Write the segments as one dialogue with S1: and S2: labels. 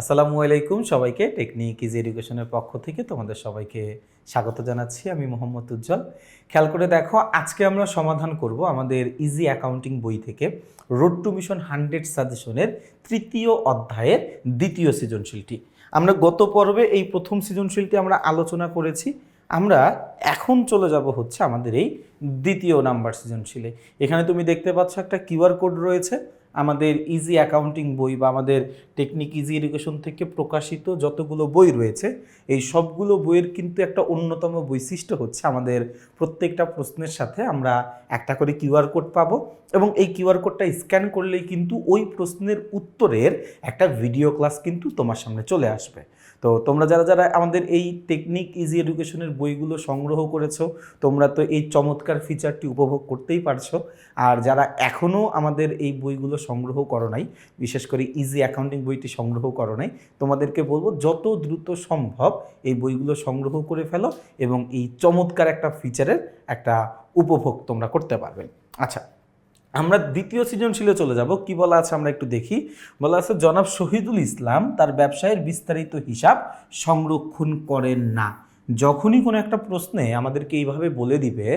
S1: আসসালামু আলাইকুম সবাইকে টেকনিক ইজ এডুকেশনের পক্ষ থেকে তোমাদের সবাইকে স্বাগত জানাচ্ছি। আমি মোহাম্মদ উজ্জ্বল। খেয়াল করে দেখো, আজকে আমরা সমাধান করব আমাদের ইজি অ্যাকাউন্টিং বই থেকে রোড টু মিশন হান্ড্রেড সাজেশনের তৃতীয় অধ্যায়ের দ্বিতীয় সৃজনশীলটি। আমরা গত পর্বে এই প্রথম সৃজনশীলটি আমরা আলোচনা করেছি। আমরা এখন চলে যাব হচ্ছে আমাদের এই দ্বিতীয় নাম্বার সৃজনশীলে। এখানে তুমি দেখতে পাচ্ছ একটা কিউআর কোড রয়েছে। আমাদের ইজি অ্যাকাউন্টিং বই বা আমাদের টেকনিক ইজি এডুকেশন থেকে প্রকাশিত যতগুলো বই রয়েছে, এই সবগুলো বইয়ের কিন্তু একটা অন্যতম বৈশিষ্ট্য হচ্ছে আমাদের প্রত্যেকটা প্রশ্নের সাথে আমরা একটা করে কিউআর কোড পাবো এবং এই কিউআর কোডটা স্ক্যান করলেই কিন্তু ওই প্রশ্নের উত্তরের একটা ভিডিও ক্লাস কিন্তু তোমার সামনে চলে আসবে। তো তোমরা যারা যারা আমাদের এই টেকনিক ইজি এডুকেশনের বইগুলো সংগ্রহ করেছ, তোমরা তো এই চমৎকার ফিচারটি উপভোগ করতেই পারছ। আর যারা এখনও আমাদের এই বইগুলো সংগ্রহ করো নাই, বিশেষ করে ইজি অ্যাকাউন্টিং বইটি সংগ্রহ করো নাই। তোমাদেরকে বলব, যত দ্রুত সম্ভব এই বইগুলো সংগ্রহ করে ফেলো এবং এই চমৎকার একটা ফিচারের একটা উপভোগ তোমরা করতে পারবে। আচ্ছা আমরা দ্বিতীয় সৃজনশীলে চলে যাব। কি বলা আছে আমরা একটু দেখি। বলা আছে, জনাব শহীদুল ইসলাম তার ব্যবসায়ের বিস্তারিত হিসাব সংরক্ষণ করেন না। যখনই কোনো একটা প্রশ্নে আমাদেরকে এইভাবে বলে দিবে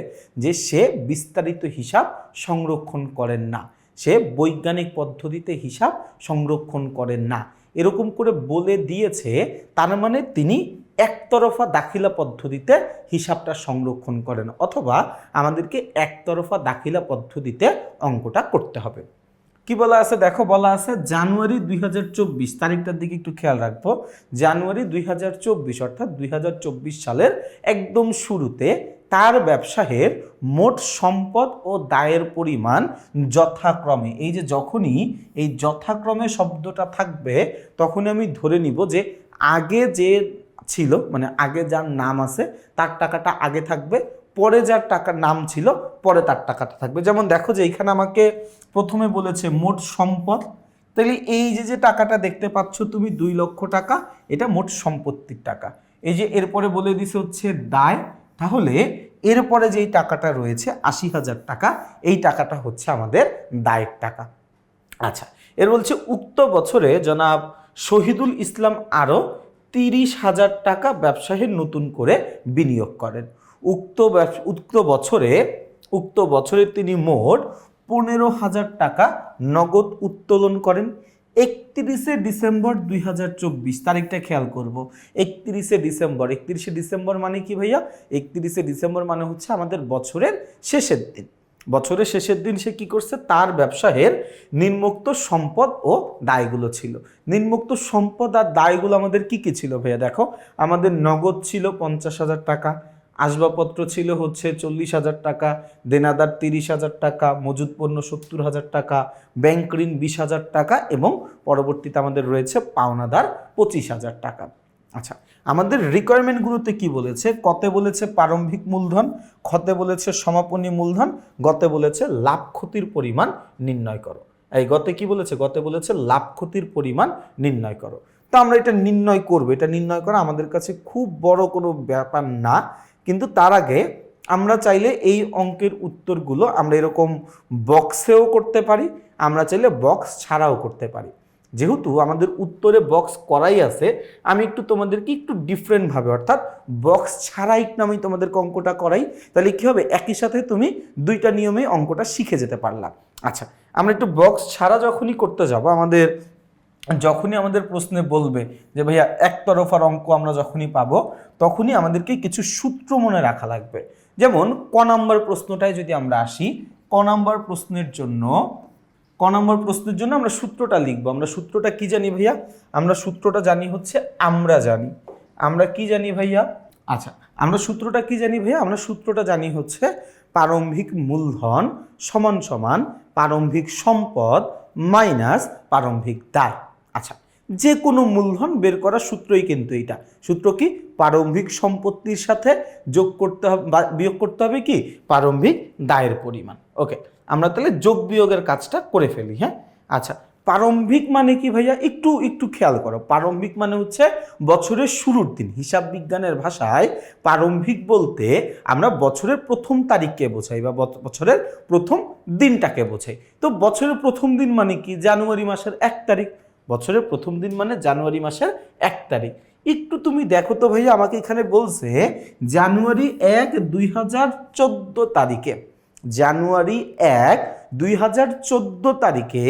S1: যে সে বিস্তারিত হিসাব সংরক্ষণ করেন না সে বৈজ্ঞানিক পদ্ধতিতে হিসাব সংরক্ষণ করেন না। এরকম করে বলে দিয়েছে, তার মানে তিনি একতরফা দাখিলা পদ্ধতিতে হিসাবটা সংরক্ষণ করেন অথবা আমাদেরকে একতরফা দাখিলা পদ্ধতিতে অঙ্কটা করতে হবে। কি বলা আছে? দেখো, বলা আছে জানুয়ারি দুই হাজার চব্বিশ, তারিখটার দিকে একটু খেয়াল রাখব। জানুয়ারি দুই হাজার চব্বিশ, অর্থাৎ দুই হাজার চব্বিশ সালের একদম শুরুতে তার ব্যবসায়ের মোট সম্পদ ও দায়ের পরিমাণ যথাক্রমে। এই যে যখনই এই যথাক্রমে শব্দটা থাকবে, তখনই আমি ধরে নিব যে আগে যে ছিল মানে আগে যার নাম আছে, তার টাকাটা আগে থাকবে, পরে যার টাকার নাম ছিল, পরে তার টাকাটা থাকবে। যেমন দেখো যে এইখানে আমাকে প্রথমে বলেছে মোট সম্পদ। তাহলে এই যে যে টাকাটা দেখতে পাচ্ছ তুমি দুই লক্ষ টাকা, এটা মোট সম্পত্তির টাকা। এই যে এরপরে বলে দিছে হচ্ছে দায়। তাহলে এরপরে যেই টাকাটা রয়েছে, আশি হাজার টাকা, এই টাকাটা হচ্ছে আমাদের দায়ের টাকা। আচ্ছা এর বলছে, উক্ত বছরে জনাব শহীদুল ইসলাম আরও তিরিশ হাজার টাকা ব্যবসায়ে নতুন করে বিনিয়োগ করেন। উক্ত উক্ত বছরে উক্ত বছরে তিনি মোট পনেরো হাজার টাকা নগদ উত্তোলন করেন। একত্রিশে ডিসেম্বর দুই হাজার চব্বিশ, তারিখটা খেয়াল করব। একত্রিশে ডিসেম্বর একত্রিশে ডিসেম্বর মানে কি ভাইয়া? একত্রিশে ডিসেম্বর মানে হচ্ছে আমাদের বছরের শেষের দিন। বছরের শেষের দিন সে কি করছে? তার ব্যবসায়ের নিম্মুক্ত সম্পদ ও দায়গুলো ছিল। নিম্মুক্ত সম্পদ আর দায়গুলো আমাদের কি কি ছিল ভাইয়া? দেখো, আমাদের নগদ ছিল পঞ্চাশ হাজার টাকা আসবাবপত্র ছিল হচ্ছে চল্লিশ হাজার টাকা, দেনাদার তিরিশ হাজার টাকা মজুদ পণ্য সত্তর হাজার টাকা, ব্যাংক ঋণ বিশ হাজার টাকা এবং পরবর্তীতে আমাদের রয়েছে পাওনাদার পঁচিশ হাজার টাকা। আচ্ছা আমাদের রিকোয়ারমেন্টগুলোতে কি বলেছে? কতে বলেছে প্রারম্ভিক মূলধন ক্ষতে বলেছে সমাপনী মূলধন, গতে বলেছে লাভ ক্ষতির পরিমাণ নির্ণয় করো। এই গতে কি বলেছে? গতে বলেছে লাভ ক্ষতির পরিমাণ নির্ণয় করো। তো আমরা এটা নির্ণয় করব। এটা নির্ণয় করা আমাদের কাছে খুব বড় কোনো ব্যাপার না। কিন্তু তার আগে আমরা চাইলে এই অঙ্কের উত্তরগুলো আমরা এরকম বক্সেও করতে পারি, আমরা চাইলে বক্স ছাড়াও করতে পারি। যেহেতু আমাদের উত্তরে বক্স করাই আছে, আমি একটু তোমাদেরকে একটু ডিফারেন্টভাবে অর্থাৎ বক্স ছাড়াই একটু আমি তোমাদেরকে অঙ্কটা করাই, তাহলে কী হবে? একই সাথে তুমি দুইটা নিয়মে অঙ্কটা শিখে যেতে পারলাম আচ্ছা আমরা একটু বক্স ছাড়া যখনই করতে যাব, আমাদের যখনই আমাদের প্রশ্নে বলবে যে ভাইয়া একতরফার অঙ্ক আমরা যখনই পাবো, তখনই আমাদেরকে কিছু সূত্র মনে রাখা লাগবে। যেমন, ক নম্বর প্রশ্নটায় যদি আমরা আসি, ক নম্বর প্রশ্নের জন্য, ক নম্বর প্রশ্নের জন্য আমরা সূত্রটা লিখব। আমরা সূত্রটা কি জানি ভাইয়া? আমরা সূত্রটা জানি হচ্ছে আমরা জানি। আমরা কি জানি ভাইয়া? আচ্ছা আমরা সূত্রটা কি জানি ভাইয়া? আমরা সূত্রটা জানি হচ্ছে প্রারম্ভিক মূলধন সমান সমান প্রারম্ভিক সম্পদ মাইনাস প্রারম্ভিক দায়। আচ্ছা যে কোনো মূলধন বের করার সূত্রই কিন্তু এটা। সূত্র কি? প্রারম্ভিক সম্পত্তির সাথে যোগ করতে হবে বা বিয়োগ করতে হবে কি? প্রারম্ভিক দায়ের পরিমাণ। ওকে, আমরা তাহলে যোগ বিয়োগের কাজটা করে ফেলি হ্যাঁ? আচ্ছা প্রারম্ভিক মানে কি ভাইয়া? একটু একটু খেয়াল করো। প্রারম্ভিক মানে হচ্ছে বছরের শুরুর দিন। হিসাব বিজ্ঞানের ভাষায় প্রারম্ভিক বলতে আমরা বছরের প্রথম তারিখকে বোঝাই বা বছ- বছরের প্রথম দিনটাকে বোঝাই। তো বছরের প্রথম দিন মানে কি? জানুয়ারি মাসের এক তারিখ। বছরের প্রথম দিন মানে জানুয়ারি মাসের এক তারিখ। একটু তুমি দেখো তো ভাইয়া, আমাকে এখানে বলছে জানুয়ারি এক দুই হাজার চোদ্দ তারিখে। জানুয়ারি এক দুই হাজার চোদ্দ তারিখে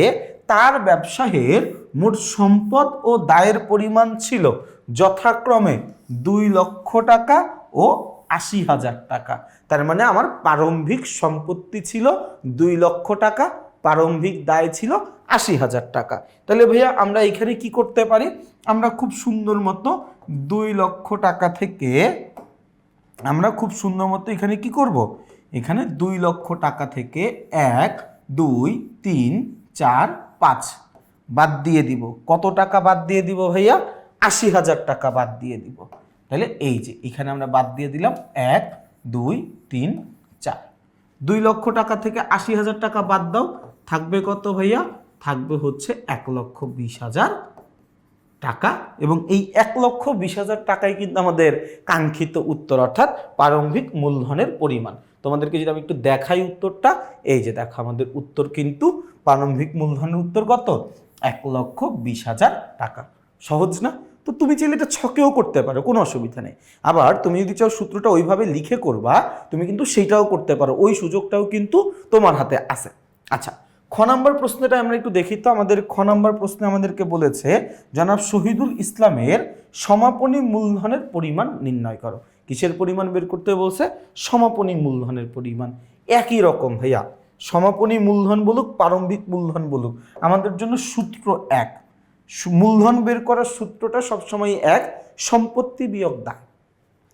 S1: তার ব্যবসায়ের মোট সম্পদ ও দায়ের পরিমাণ ছিল যথাক্রমে দুই লক্ষ টাকা ও আশি হাজার টাকা। তার মানে আমার প্রারম্ভিক সম্পত্তি ছিল দুই লক্ষ টাকা প্রারম্ভিক দায় ছিল আশি হাজার টাকা। তাহলে ভাইয়া আমরা এখানে কি করতে পারি? আমরা খুব সুন্দর মতো দুই লক্ষ টাকা থেকে আমরা খুব সুন্দর মতো এখানে কি করব? এখানে দুই লক্ষ টাকা থেকে এক, দুই, তিন, চার, পাঁচ বাদ দিয়ে দিব। কত টাকা বাদ দিয়ে দিব ভাইয়া? আশি হাজার টাকা বাদ দিয়ে দিব। তাহলে এই যে, এখানে আমরা বাদ দিয়ে দিলাম এক, দুই, তিন, চার। দুই লক্ষ টাকা থেকে আশি হাজার টাকা বাদ দাও। থাকবে কত ভাইয়া? থাকবে হচ্ছে এক লক্ষ বিশ হাজার টাকা এবং এই এক লক্ষ বিশ হাজার টাকাই কিন্তু আমাদের কাঙ্ক্ষিত উত্তর, অর্থাৎ প্রারম্ভিক মূলধনের পরিমাণ। তোমাদেরকে যদি আমি একটু দেখাই উত্তরটা, এই যে দেখো আমাদের উত্তর কিন্তু প্রারম্ভিক মূলধনের উত্তর কত? এক লক্ষ বিশ হাজার টাকা। সহজ না? তো তুমি চাইলে এটা ছকেও করতে পারো, কোনো অসুবিধা নেই। আবার তুমি যদি চাও সূত্রটা ওইভাবে লিখে করবা, তুমি কিন্তু সেইটাও করতে পারো, ওই সুযোগটাও কিন্তু তোমার হাতে আছে। আচ্ছা খ নাম্বার প্রশ্নটা আমরা একটু দেখি তো, আমাদের খ নাম্বার প্রশ্নে আমাদেরকে বলেছে, জনাব শহীদুল ইসলামের সমাপনী মূলধনের পরিমাণ নির্ণয় করো। কিসের পরিমাণ বের করতে বলছে? সমাপনী মূলধনের পরিমাণ। একই রকম ভাইয়া, সমাপনী মূলধন বলুক, প্রারম্ভিক মূলধন বলুক, আমাদের জন্য সূত্র এক। মূলধন বের করার সূত্রটা সবসময় এক, সম্পত্তি বিয়োগ দায়।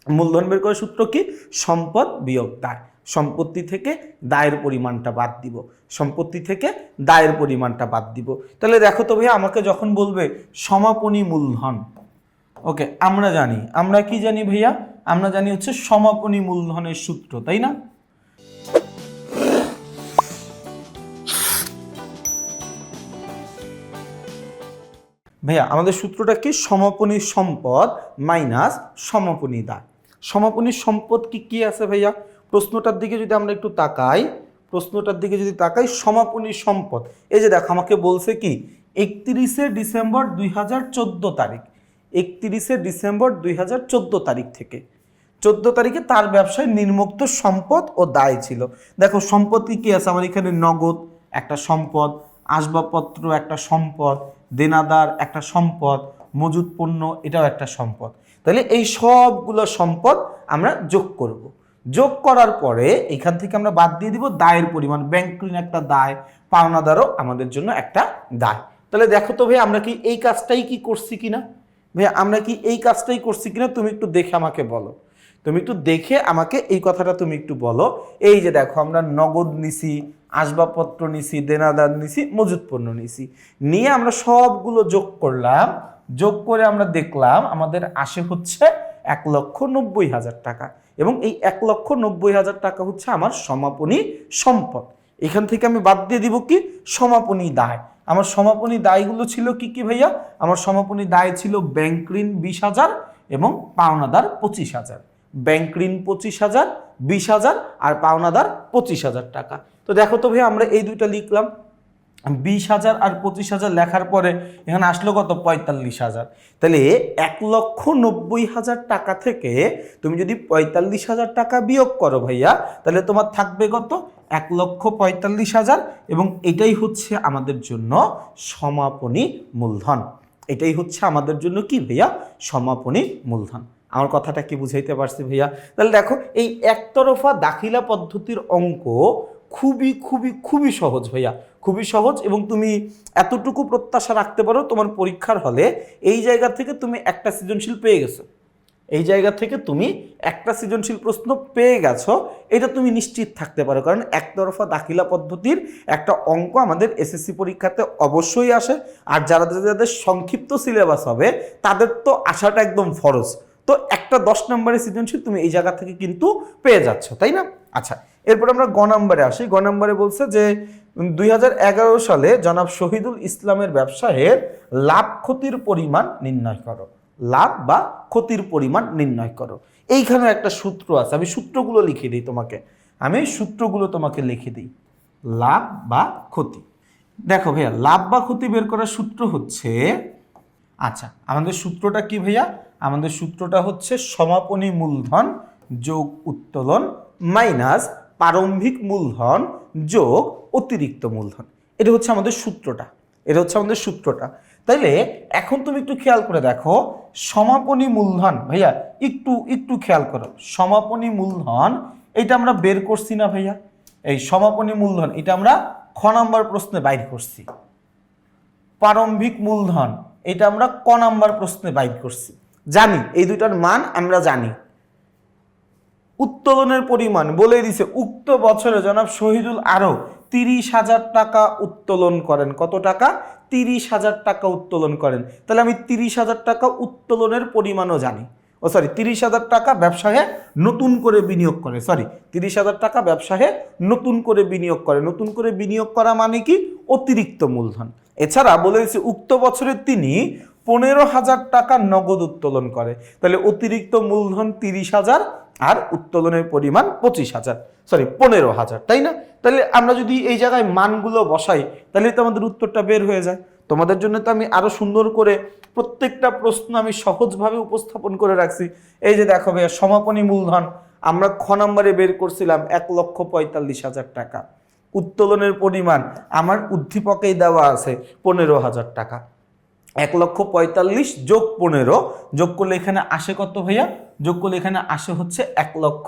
S1: মূলধন বের করার সূত্র কি? সম্পদ বিয়োগ দায়। সম্পত্তি থেকে দায়ের পরিমাণটা বাদ দিব। সম্পত্তি থেকে দায়ের পরিমাণটা বাদ দিব। তাহলে দেখো তো ভাইয়া, আমাকে যখন বলবে সমাপনী মূলধন, ওকে, আমরা জানি। আমরা কি জানি ভাইয়া? আমরা জানি হচ্ছে সমাপনী মূলধনের সূত্র, তাই না? ভাইয়া, আমাদের সূত্রটা কি? সমাপনী সম্পদ মাইনাস সমাপনী দায়। সমাপনী সম্পদ কি কি আছে ভাইয়া? প্রশ্নটার দিকে যদি আমরা একটু তাকাই, প্রশ্নটার দিকে যদি তাকাই, সমাপনী সম্পদ। এই যে দেখো, আমাকে বলছে কি? একত্রিশে ডিসেম্বর দুই হাজার চোদ্দ তারিখ। একত্রিশে ডিসেম্বর দুই হাজার চোদ্দ তারিখ থেকে। চোদ্দ তারিখে তার ব্যবসায় নির্মুক্ত সম্পদ ও দায় ছিল। দেখো, সম্পত্তি কি আছে? আমার এখানে নগদ একটা সম্পদ, আসবাবপত্র একটা সম্পদ দেনাদার একটা সম্পদ মজুদ পণ্য এটাও একটা সম্পদ। তাহলে এই সবগুলো সম্পদ আমরা যোগ করব। যোগ করার পরে এখান থেকে আমরা বাদ দিয়ে দিব দায়ের পরিমাণ। ব্যাংক ঋণ একটা দায়, পাওনাদারও আমাদের জন্য একটা দায়। তাহলে দেখো তো ভাই, আমরা কি এই কাজটাই কি করছি কিনা? ভাই, আমরা কি এই কাজটাই করছি কিনা? তুমি একটু দেখে আমাকে বলো। তুমি একটু দেখে আমাকে এই কথাটা তুমি একটু বলো। এই যে দেখো, আমরা নগদ নিছি, আসবাবপত্র নিছি, দেনাদার নিছি মজুত পণ্য নিছি। নিয়ে আমরা সবগুলো যোগ করলাম। যোগ করে আমরা দেখলাম আমাদের আসে হচ্ছে এক লক্ষ নব্বই হাজার টাকা এবং এই এক লক্ষ নব্বই হাজার টাকা হচ্ছে আমার সমাপনী সম্পদ। এখান থেকে আমি বাদ দিয়ে দিব কি? সমাপনী দায়। আমার সমাপনী দায়গুলো ছিল কি কি ভাইয়া? আমার সমাপনী দায় ছিল ব্যাংক ঋণ বিশ হাজার এবং পাওনাদার পঁচিশ হাজার। ব্যাংক ঋণ পঁচিশ হাজার, বিশ হাজার আর পাওনাদার পঁচিশ হাজার টাকা। তো দেখো তো ভাই, আমরা এই দুইটা লিখলাম। বিশ হাজার আর পঁচিশ হাজার লেখার পরে এখানে আসলো কত? পঁয়তাল্লিশ হাজার। তাহলে এক লক্ষ নব্বই হাজার টাকা থেকে তুমি যদি পঁয়তাল্লিশ হাজার টাকা বিয়োগ করো ভাইয়া, তাহলে তোমার থাকবে কত? এক লক্ষ পঁয়তাল্লিশ হাজার এবং এটাই হচ্ছে আমাদের জন্য সমাপনী মূলধন। এটাই হচ্ছে আমাদের জন্য কি ভাইয়া? সমাপনী মূলধন। আমার কথাটা কি বুঝাইতে পারছি ভাইয়া? তাহলে দেখো, এই একতরফা দাখিলা পদ্ধতির অঙ্ক খুবই খুবই খুবই সহজ ভাইয়া। খুবই সহজ এবং তুমি এতটুকু প্রত্যাশা রাখতে পারো তোমার পরীক্ষার হলে এই জায়গা থেকে তুমি একটা সৃজনশীল পেয়ে গেছো। এই জায়গা থেকে তুমি একটা সৃজনশীল প্রশ্ন পেয়ে গেছো, এটা তুমি নিশ্চিত থাকতে পারো। কারণ একতরফা দাখিলা পদ্ধতির একটা অঙ্ক আমাদের এসএসসি পরীক্ষাতে অবশ্যই আসে। আর যারা, যাদের সংক্ষিপ্ত সিলেবাস হবে, তাদের তো আসাটা একদম ফরজ। তো একটা দশ নম্বরের সৃজনশীল তুমি এই জায়গা থেকে কিন্তু পেয়ে যাচ্ছ, তাই না? আচ্ছা এরপর আমরা গ নম্বরে আসি। গ নম্বরে বলছে যে দুই হাজার এগারো সালে জনাব শহীদুল ইসলামের ব্যবসায়ের লাভ ক্ষতির পরিমাণ নির্ণয় করো। লাভ বা ক্ষতির পরিমাণ নির্ণয় করো। এইখানে একটা সূত্র আছে, আমি সূত্রগুলো লিখে দিই তোমাকে। আমি সূত্রগুলো তোমাকে লিখে দিই। লাভ বা ক্ষতি। দেখো ভাইয়া, লাভ বা ক্ষতি বের করার সূত্র হচ্ছে আচ্ছা আমাদের সূত্রটা কি ভাইয়া? আমাদের সূত্রটা হচ্ছে সমাপনী মূলধন যোগ উত্তোলন মাইনাস প্রারম্ভিক মূলধন যোগ অতিরিক্ত মূলধন। এটা হচ্ছে আমাদের সূত্রটা। এটা হচ্ছে আমাদের সূত্রটা। তাইলে এখন তুমি একটু খেয়াল করে দেখো, সমাপনী মূলধন, ভাইয়া, একটু একটু খেয়াল করো। সমাপনী মূলধন এটা আমরা বের করছি না, ভাইয়া? এই সমাপনী মূলধন, এটা আমরা খ নাম্বার প্রশ্নে বাইর করছি। প্রারম্ভিক মূলধন, এটা আমরা ক নাম্বার প্রশ্নে বাইর করছি। জানি, এই দুইটার মান আমরা জানি। উত্তোলনের পরিমাণ বলে দিছে, উক্ত বছরে জনাব শহীদুল আরও তিরিশ হাজার টাকা উত্তোলন করেন। কত টাকা? তিরিশ হাজার টাকা উত্তোলন করেন। তাহলে আমি তিরিশ হাজার টাকা উত্তোলনের পরিমাণও জানি। ও সরি তিরিশ হাজার টাকা ব্যবসায়ে নতুন করে বিনিয়োগ করে। সরি তিরিশ হাজার টাকা ব্যবসায়ে নতুন করে বিনিয়োগ করে। নতুন করে বিনিয়োগ করা মানে কি? অতিরিক্ত মূলধন। এছাড়া বলে দিচ্ছে উক্ত বছরে তিনি পনেরো হাজার টাকা নগদ উত্তোলন করে। তাহলে অতিরিক্ত মূলধন তিরিশ হাজার আর উত্তোলনের পরিমাণ পঁচিশ হাজার। সরি পনেরো হাজার, তাই না? তাহলে আমরা যদি এই জায়গায় মানগুলো বসাই, তাহলে তো আমাদের উত্তরটা বের হয়ে যায়। তোমাদের জন্য তো আমি আরও সুন্দর করে প্রত্যেকটা প্রশ্ন আমি সহজভাবে উপস্থাপন করে রাখছি। এই যে দেখো ভাইয়া, সমাপনী মূলধন। আমরা খ নম্বরে বের করছিলাম এক লক্ষ পঁয়তাল্লিশ হাজার টাকা। উত্তোলনের পরিমাণ আমার উদ্দীপকেই দেওয়া আছে পনেরো হাজার টাকা। এক লক্ষ পঁয়তাল্লিশ যোগ পনেরো, যোগ করলে এখানে আসে কত ভাইয়া? যোগ করলে এখানে আসে হচ্ছে এক লক্ষ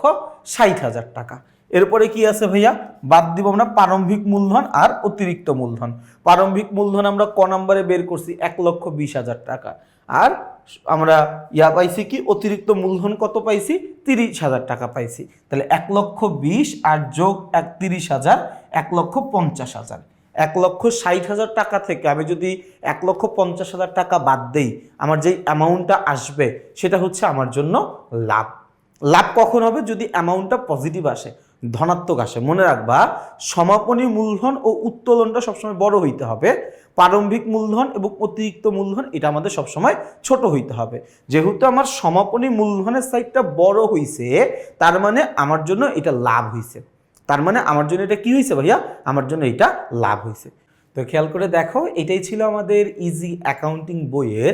S1: ষাট হাজার টাকা। এরপরে কি আছে ভাইয়া? বাদ দিব আমরা প্রারম্ভিক মূলধন আর অতিরিক্ত মূলধন। প্রারম্ভিক মূলধন আমরা ক নম্বরে বের করছি এক লক্ষ বিশ হাজার টাকা। আর আমরা ইয়া পাইছি কি? অতিরিক্ত মূলধন কত পাইছি? তিরিশ হাজার টাকা পাইছি। তাহলে এক লক্ষ বিশ আর যোগ এক তিরিশ হাজার, এক লক্ষ পঞ্চাশ হাজার। এক লক্ষ ষাট হাজার টাকা থেকে আমি যদি এক লক্ষ পঞ্চাশ হাজার টাকা বাদ দেই, আমার যেই অ্যামাউন্টটা আসবে, সেটা হচ্ছে আমার জন্য লাভ। লাভ কখন হবে? যদি অ্যামাউন্টটা পজিটিভ আসে, ধনাত্মক আসে। মনে রাখবা, সমাপনী মূলধন ও উত্তোলনটা সবসময় বড় হইতে হবে। প্রারম্ভিক মূলধন এবং অতিরিক্ত মূলধন, এটা আমাদের সবসময় ছোট হইতে হবে। যেহেতু আমার সমাপনী মূলধনের সাইডটা বড় হইছে, তার মানে আমার জন্য এটা লাভ হইছে। তার মানে আমার জন্য এটা কি হয়েছে ভাইয়া? আমার জন্য এটা লাভ হয়েছে। তো খেয়াল করে দেখো, এটাই ছিল আমাদের ইজি অ্যাকাউন্টিং বইয়ের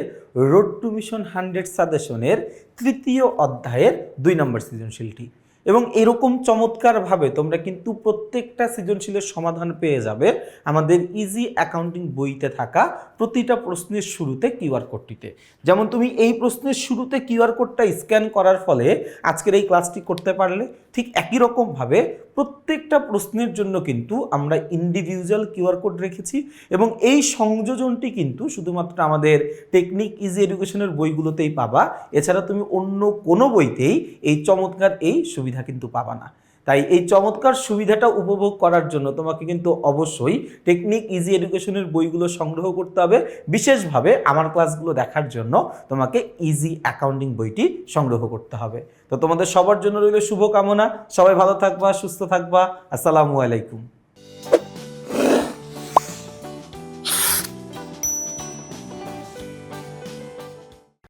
S1: রোড টু মিশন হান্ড্রেড সাজেশনের তৃতীয় অধ্যায়ের দুই নম্বর সৃজনশীলটি। এবং এরকম চমৎকারভাবে তোমরা কিন্তু প্রত্যেকটা সৃজনশীলের সমাধান পেয়ে যাবে আমাদের ইজি অ্যাকাউন্টিং বইতে থাকা প্রতিটা প্রশ্নের শুরুতে কিউআর কোডটিতে যেমন তুমি এই প্রশ্নের শুরুতে কিউআর কোডটা স্ক্যান করার ফলে আজকের এই ক্লাসটি করতে পারলে, ঠিক একই রকমভাবে প্রত্যেকটা প্রশ্নের জন্য কিন্তু আমরা ইন্ডিভিজুয়াল কিউআর কোড রেখেছি এবং এই সংযোজনটি কিন্তু শুধুমাত্র আমাদের টেকনিক ইজি এডুকেশনের বইগুলোতেই পাবা। এছাড়া তুমি অন্য কোনো বইতেই এই চমৎকার এই সুবিধা কিন্তু পাবা না। তাই এই চমৎকার সুবিধাটা উপভোগ করার জন্য তোমাকে কিন্তু অবশ্যই টেকনিক ইজি এডুকেশনের বইগুলো সংগ্রহ করতে হবে। বিশেষভাবে আমার ক্লাসগুলো দেখার জন্য তোমাকে ইজি অ্যাকাউন্টিং বইটি সংগ্রহ করতে হবে। তো তোমাদের সবার জন্য রইল শুভকামনা। সবাই ভালো থাকবা, সুস্থ থাকবা। আসসালামু আলাইকুম।